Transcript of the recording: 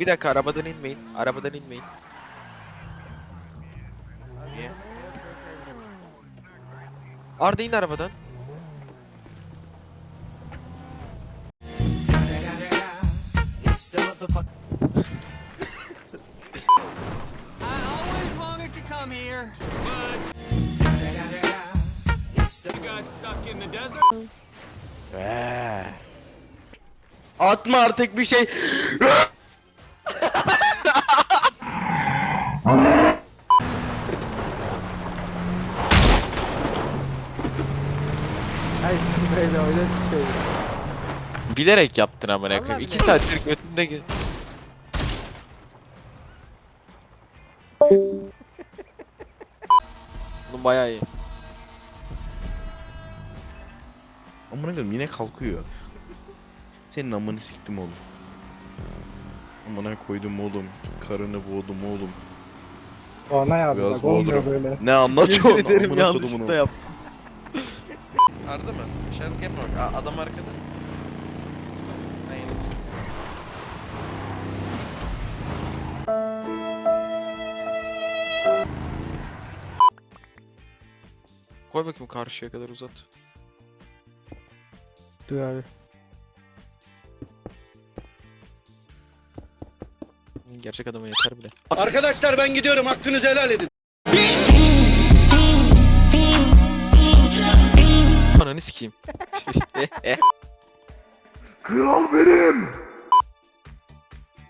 Bir dakika arabadan inmeyin. Arabadan inmeyin. Niye? Arda in arabadan. I always wanted to come here, but I got stuck in the desert. Atma artık bir şey. Ay böyle öyle çıkıyor. Bilerek yaptın amına koyayım. 2 bilerek. saattir götümde gel. Bunun bayağı iyi. Amına koyayım yine kalkıyor. Senin amını siktim oğlum. Amına koydum oğlum. Karını boğdum oğlum. Ona ya Biraz bak olmuyor böyle. Ne anlatıyorsun? Yemin ederim Amına yanlışlıkla yaptım. Arda mı? Şarkı yapma bak. Aa, Adam arkada. Aynen. Koy bakayım karşıya kadar uzat. Dur abi. Gerçek adama yeter bile. Arkadaşlar ben gidiyorum hakkınızı helal edin. Ananı sikeyim. Kral benim.